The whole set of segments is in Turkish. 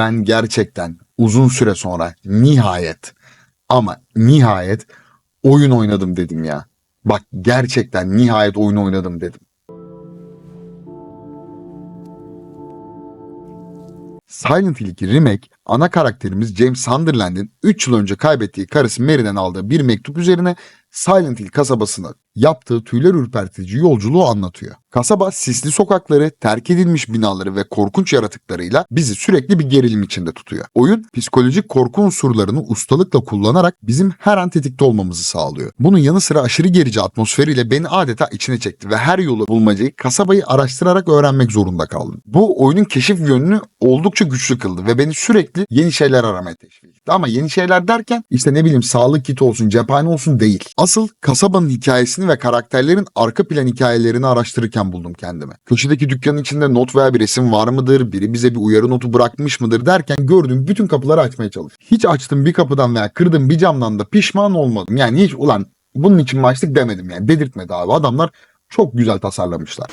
Ben gerçekten uzun süre sonra nihayet ama nihayet oyun oynadım dedim ya. Bak gerçekten nihayet oyun oynadım dedim. Silent Hill 2 Remake ana karakterimiz James Sunderland'in 3 yıl önce kaybettiği karısı Mary'den aldığı bir mektup üzerine Silent Hill kasabasına yaptığı tüyler ürpertici yolculuğu anlatıyor. Kasaba sisli sokakları, terk edilmiş binaları ve korkunç yaratıklarıyla bizi sürekli bir gerilim içinde tutuyor. Oyun psikolojik korku unsurlarını ustalıkla kullanarak bizim her an tetikte olmamızı sağlıyor. Bunun yanı sıra aşırı gerici atmosferiyle beni adeta içine çekti ve her yolu bulmacayı kasabayı araştırarak öğrenmek zorunda kaldım. Bu oyunun keşif yönünü oldukça güçlü kıldı ve beni sürekli yeni şeyler aramaya teşvik etti. Ama yeni şeyler derken işte ne bileyim sağlık kiti olsun, cephane olsun değil. Asıl kasabanın hikayesini ve karakterlerin arka plan hikayelerini araştırırken buldum kendimi. Köşedeki dükkanın içinde not veya bir resim var mıdır, biri bize bir uyarı notu bırakmış mıdır derken gördüğüm bütün kapıları açmaya çalıştım. Hiç açtığım bir kapıdan veya kırdığım bir camdan da pişman olmadım. Yani hiç ulan bunun için mi açtık demedim yani. Dedirtmedi abi. Adamlar çok güzel tasarlamışlar.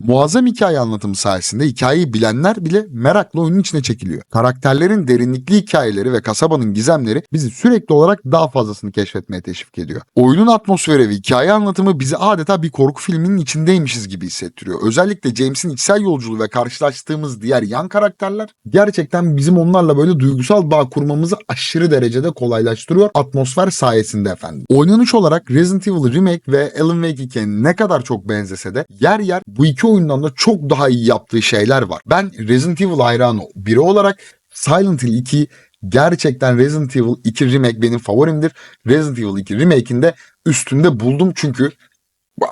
Muazzam hikaye anlatımı sayesinde hikayeyi bilenler bile merakla oyunun içine çekiliyor. Karakterlerin derinlikli hikayeleri ve kasabanın gizemleri bizi sürekli olarak daha fazlasını keşfetmeye teşvik ediyor. Oyunun atmosferi ve hikaye anlatımı bizi adeta bir korku filminin içindeymişiz gibi hissettiriyor. Özellikle James'in içsel yolculuğu ve karşılaştığımız diğer yan karakterler gerçekten bizim onlarla böyle duygusal bağ kurmamızı aşırı derecede kolaylaştırıyor atmosfer sayesinde efendim. Oynanış olarak Resident Evil Remake ve Alan Wake 2'ye ne kadar çok benzese de yer yer bu iki oyundan da çok daha iyi yaptığı şeyler var. Ben Resident Evil hayranı biri olarak Silent Hill 2 gerçekten Resident Evil 2 Remake benim favorimdir. Resident Evil 2 Remake'in de üstünde buldum çünkü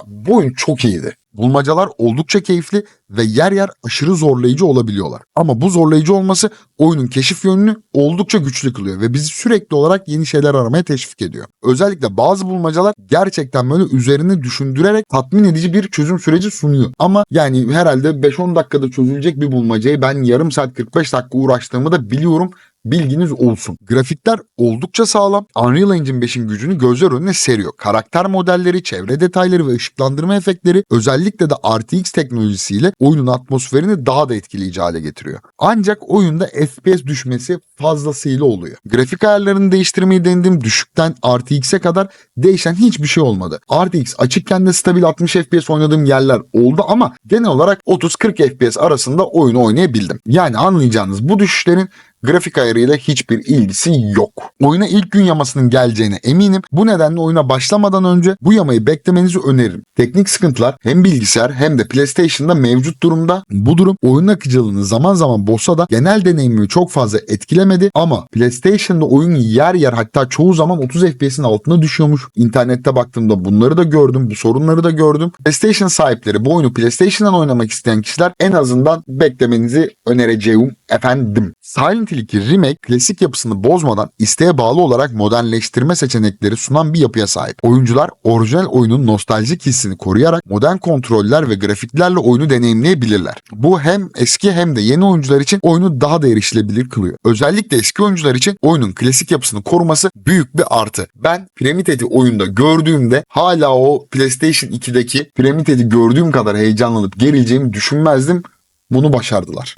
bu oyun çok iyiydi. Bulmacalar oldukça keyifli ve yer yer aşırı zorlayıcı olabiliyorlar. Ama bu zorlayıcı olması oyunun keşif yönünü oldukça güçlü kılıyor ve bizi sürekli olarak yeni şeyler aramaya teşvik ediyor. Özellikle bazı bulmacalar gerçekten böyle üzerine düşündürerek tatmin edici bir çözüm süreci sunuyor. Ama yani herhalde 5-10 dakikada çözülecek bir bulmacayı ben yarım saat 45 dakika uğraştığımı da biliyorum bilginiz olsun. Grafikler oldukça sağlam. Unreal Engine 5'in gücünü gözler önüne seriyor. Karakter modelleri, çevre detayları ve ışıklandırma efektleri özellikle de RTX teknolojisiyle oyunun atmosferini daha da etkileyici hale getiriyor. Ancak oyunda FPS düşmesi fazlasıyla oluyor. Grafik ayarlarını değiştirmeyi denedim. Düşükten RTX'e kadar değişen hiçbir şey olmadı. RTX açıkken de stabil 60 FPS oynadığım yerler oldu ama genel olarak 30-40 FPS arasında oyunu oynayabildim. Yani anlayacağınız bu düşüşlerin grafik ayarıyla hiçbir ilgisi yok. Oyuna ilk gün yamasının geleceğine eminim. Bu nedenle oyuna başlamadan önce bu yamayı beklemenizi öneririm. Teknik sıkıntılar hem bilgisayar hem de PlayStation'da mevcut durumda. Bu durum oyun akıcılığını zaman zaman bozsa da genel deneyimimi çok fazla etkilemedi ama PlayStation'da oyun yer yer hatta çoğu zaman 30 FPS'in altına düşüyormuş. İnternette baktığımda bunları da gördüm, bu sorunları da gördüm. PlayStation sahipleri bu oyunu PlayStation'dan oynamak isteyen kişiler en azından beklemenizi önereceğim efendim. Silent Hill 2 Remake klasik yapısını bozmadan isteğe bağlı olarak modernleştirme seçenekleri sunan bir yapıya sahip. Oyuncular orijinal oyunun nostaljik hissini koruyarak modern kontroller ve grafiklerle oyunu deneyimleyebilirler. Bu hem eski hem de yeni oyuncular için oyunu daha da erişilebilir kılıyor. Özellikle eski oyuncular için oyunun klasik yapısını koruması büyük bir artı. Ben Pyramid oyunda gördüğümde hala o PlayStation 2'deki Pyramid gördüğüm kadar heyecanlanıp gerileceğimi düşünmezdim. Bunu başardılar.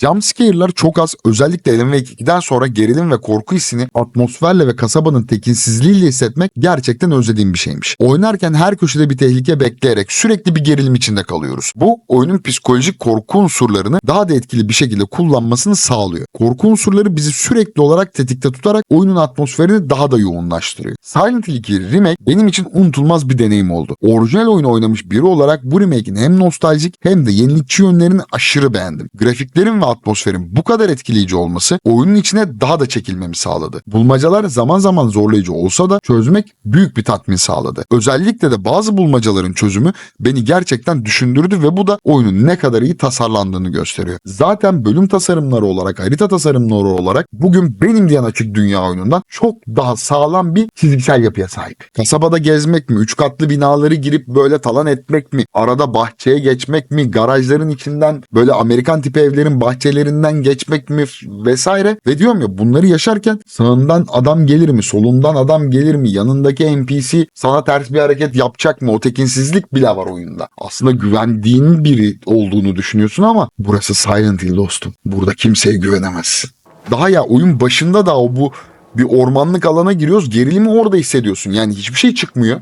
Jumpscare'lar çok az özellikle Alan Wake 2'den sonra gerilim ve korku hissini atmosferle ve kasabanın tekinsizliğiyle hissetmek gerçekten özlediğim bir şeymiş. Oynarken her köşede bir tehlike bekleyerek sürekli bir gerilim içinde kalıyoruz. Bu oyunun psikolojik korku unsurlarını daha da etkili bir şekilde kullanmasını sağlıyor. Korku unsurları bizi sürekli olarak tetikte tutarak oyunun atmosferini daha da yoğunlaştırıyor. Silent Hill 2 Remake benim için unutulmaz bir deneyim oldu. Orijinal oyunu oynamış biri olarak bu remake'in hem nostaljik hem de yenilikçi yönlerini aşırı beğendim. Grafiklerin ve atmosferin bu kadar etkileyici olması oyunun içine daha da çekilmemi sağladı. Bulmacalar zaman zaman zorlayıcı olsa da çözmek büyük bir tatmin sağladı. Özellikle de bazı bulmacaların çözümü beni gerçekten düşündürdü ve bu da oyunun ne kadar iyi tasarlandığını gösteriyor. Zaten bölüm tasarımları olarak, harita tasarımları olarak bugün benim diyen açık dünya oyunundan çok daha sağlam bir çizgisel yapıya sahip. Kasabada gezmek mi, üç katlı binaları girip böyle talan etmek mi, arada bahçeye geçmek mi, garajların içinden böyle Amerikan tipi evlerin bahçe bahçelerinden geçmek mi vesaire ve diyorum ya bunları yaşarken sağından adam gelir mi solundan adam gelir mi yanındaki NPC sana ters bir hareket yapacak mı o tekinsizlik bile var oyunda. Aslında güvendiğin biri olduğunu düşünüyorsun ama burası Silent Hill dostum. Burada kimseye güvenemezsin. Daha ya oyun başında da o bu bir ormanlık alana giriyoruz. Gerilimi orada hissediyorsun. Yani hiçbir şey çıkmıyor.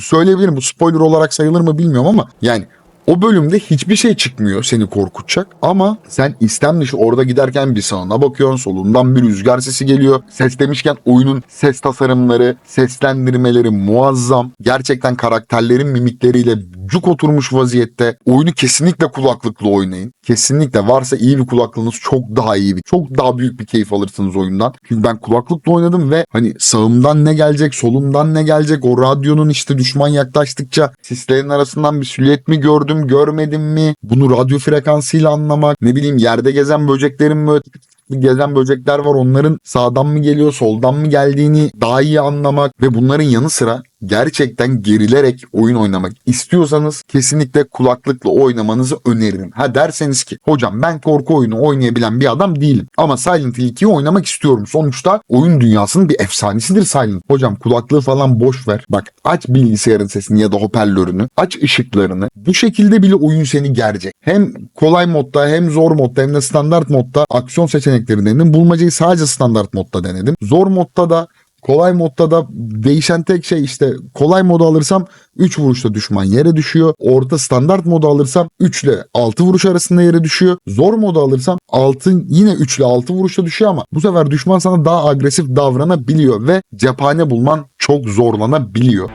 Söyleyebilirim bu spoiler olarak sayılır mı bilmiyorum ama yani o bölümde hiçbir şey çıkmıyor seni korkutacak ama sen istem orada giderken bir sağına bakıyorsun solundan bir rüzgar sesi geliyor. Ses demişken oyunun ses tasarımları, seslendirmeleri muazzam. Gerçekten karakterlerin mimikleriyle cuk oturmuş vaziyette. Oyunu kesinlikle kulaklıkla oynayın. Kesinlikle varsa iyi bir kulaklığınız çok daha iyi bir, çok daha büyük bir keyif alırsınız oyundan. Çünkü ben kulaklıkla oynadım ve hani sağımdan ne gelecek, solumdan ne gelecek, o radyonun işte düşman yaklaştıkça sislerin arasından bir silüet mi gördüm, görmedim mi? Bunu radyo frekansıyla anlamak, ne bileyim yerde gezen böceklerin mi gezen böcekler var onların sağdan mı geliyor soldan mı geldiğini daha iyi anlamak ve bunların yanı sıra gerçekten gerilerek oyun oynamak istiyorsanız kesinlikle kulaklıkla oynamanızı öneririm. Ha derseniz ki hocam ben korku oyunu oynayabilen bir adam değilim ama Silent Hill 2'yi oynamak istiyorum. Sonuçta oyun dünyasının bir efsanesidir Silent. Hocam kulaklığı falan boş ver. Bak aç bilgisayarın sesini ya da hoparlörünü. Aç ışıklarını. Bu şekilde bile oyun seni gerecek. Hem kolay modda hem zor modda hem de standart modda aksiyon seçenekleri denedim. Bulmacayı sadece standart modda denedim. Zor modda da Kolay modda da değişen tek şey işte kolay modu alırsam 3 vuruşta düşman yere düşüyor. Orta standart modu alırsam 3 ile 6 vuruş arasında yere düşüyor. Zor modu alırsam 6 yine 3 ile 6 vuruşta düşüyor ama bu sefer düşman sana daha agresif davranabiliyor ve cephane bulman çok zorlanabiliyor.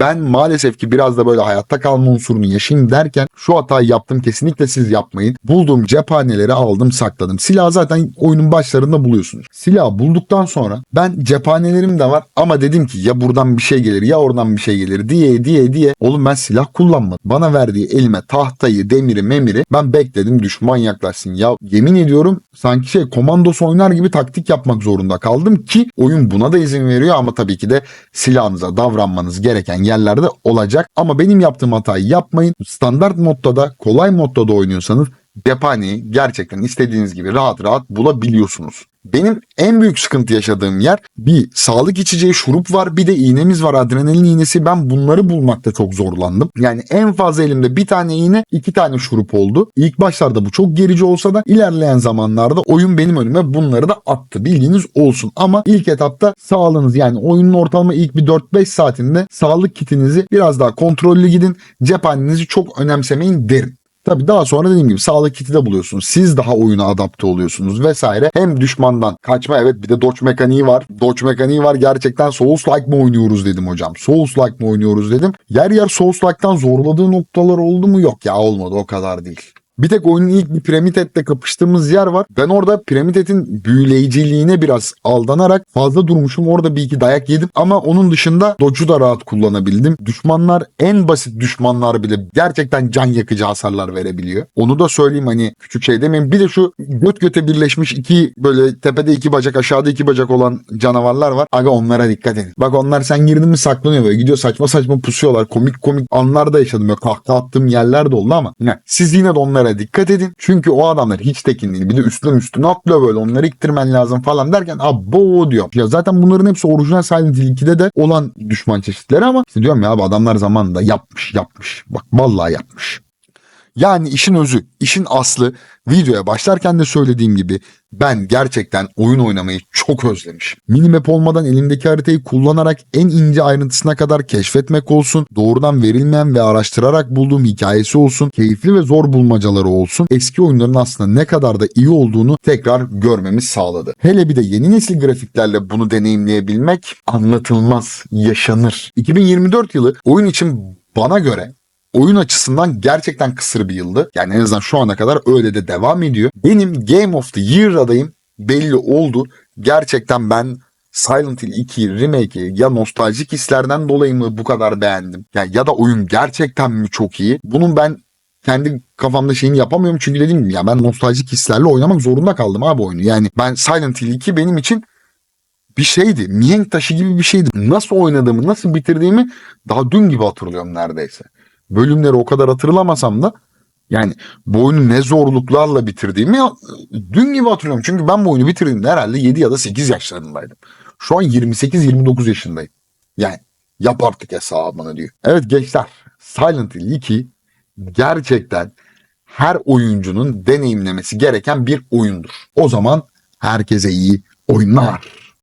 Ben maalesef ki biraz da böyle hayatta kalma unsurunu yaşayayım derken şu hatayı yaptım kesinlikle siz yapmayın. Bulduğum cephaneleri aldım sakladım. Silah zaten oyunun başlarında buluyorsunuz. Silah bulduktan sonra ben cephanelerim de var ama dedim ki ya buradan bir şey gelir ya oradan bir şey gelir diye diye diye. Oğlum ben silah kullanmadım. Bana verdiği elime tahtayı, demiri, memiri ben bekledim düşman yaklaşsın. Ya yemin ediyorum sanki şey komandos oynar gibi taktik yapmak zorunda kaldım ki oyun buna da izin veriyor ama tabii ki de silahınıza davranmanız gereken yerlerde olacak. Ama benim yaptığım hatayı yapmayın. Standart modda da kolay modda da oynuyorsanız cephaneyi gerçekten istediğiniz gibi rahat rahat bulabiliyorsunuz. Benim en büyük sıkıntı yaşadığım yer bir sağlık içeceği şurup var bir de iğnemiz var adrenalin iğnesi ben bunları bulmakta çok zorlandım. Yani en fazla elimde bir tane iğne iki tane şurup oldu. İlk başlarda bu çok gerici olsa da ilerleyen zamanlarda oyun benim önüme bunları da attı bilginiz olsun. Ama ilk etapta sağlığınız yani oyunun ortalama ilk bir 4-5 saatinde sağlık kitinizi biraz daha kontrollü gidin cephanenizi çok önemsemeyin derim. Tabi daha sonra dediğim gibi sağlık kiti de buluyorsunuz. Siz daha oyuna adapte oluyorsunuz vesaire. Hem düşmandan kaçma evet bir de dodge mekaniği var. Dodge mekaniği var gerçekten Souls-like mı oynuyoruz dedim hocam. Souls-like mı oynuyoruz dedim. Yer yer Souls-like'tan zorladığı noktalar oldu mu? Yok ya olmadı o kadar değil. Bir tek oyunun ilk piramit etle kapıştığımız yer var. Ben orada piramit etin büyüleyiciliğine biraz aldanarak fazla durmuşum. Orada bir iki dayak yedim ama onun dışında dodge'u da rahat kullanabildim. Düşmanlar en basit düşmanlar bile gerçekten can yakıcı hasarlar verebiliyor. Onu da söyleyeyim hani küçük şey demeyeyim. Bir de şu göt göte birleşmiş iki böyle tepede iki bacak aşağıda iki bacak olan canavarlar var. Aga onlara dikkat edin. Bak onlar sen girdin mi saklanıyor böyle gidiyor saçma saçma pusuyorlar. Komik komik anlar da yaşadım. Böyle kahkaha attığım yerler de oldu ama ne? siz yine de onlara dikkat edin. Çünkü o adamlar hiç tekin değil. Bir de üstüne üstüne atlıyor böyle. Onları iktirmen lazım falan derken abo diyor. Ya zaten bunların hepsi orijinal Silent Hill 2'de de olan düşman çeşitleri ama işte diyorum ya abi adamlar zamanında yapmış yapmış. Bak vallahi yapmış. Yani işin özü, işin aslı videoya başlarken de söylediğim gibi ben gerçekten oyun oynamayı çok özlemişim. Minimap olmadan elimdeki haritayı kullanarak en ince ayrıntısına kadar keşfetmek olsun, doğrudan verilmeyen ve araştırarak bulduğum hikayesi olsun, keyifli ve zor bulmacaları olsun, eski oyunların aslında ne kadar da iyi olduğunu tekrar görmemiz sağladı. Hele bir de yeni nesil grafiklerle bunu deneyimleyebilmek anlatılmaz, yaşanır. 2024 yılı oyun için bana göre oyun açısından gerçekten kısır bir yıldı. Yani en azından şu ana kadar öyle de devam ediyor. Benim Game of the Year adayım belli oldu. Gerçekten ben Silent Hill 2 remake'i ya nostaljik hislerden dolayı mı bu kadar beğendim? Ya, ya da oyun gerçekten mi çok iyi? Bunun ben kendi kafamda şeyini yapamıyorum çünkü dediğim gibi ya ben nostaljik hislerle oynamak zorunda kaldım abi oyunu. Yani ben Silent Hill 2 benim için bir şeydi. Mihenk taşı gibi bir şeydi. Nasıl oynadığımı, nasıl bitirdiğimi daha dün gibi hatırlıyorum neredeyse. Bölümleri o kadar hatırlamasam da yani bu oyunu ne zorluklarla bitirdiğimi dün gibi hatırlıyorum. Çünkü ben bu oyunu bitirdiğimde herhalde 7 ya da 8 yaşlarındaydım. Şu an 28-29 yaşındayım. Yani yap artık hesabını diyor. Evet gençler Silent Hill 2 gerçekten her oyuncunun deneyimlemesi gereken bir oyundur. O zaman herkese iyi oyunlar.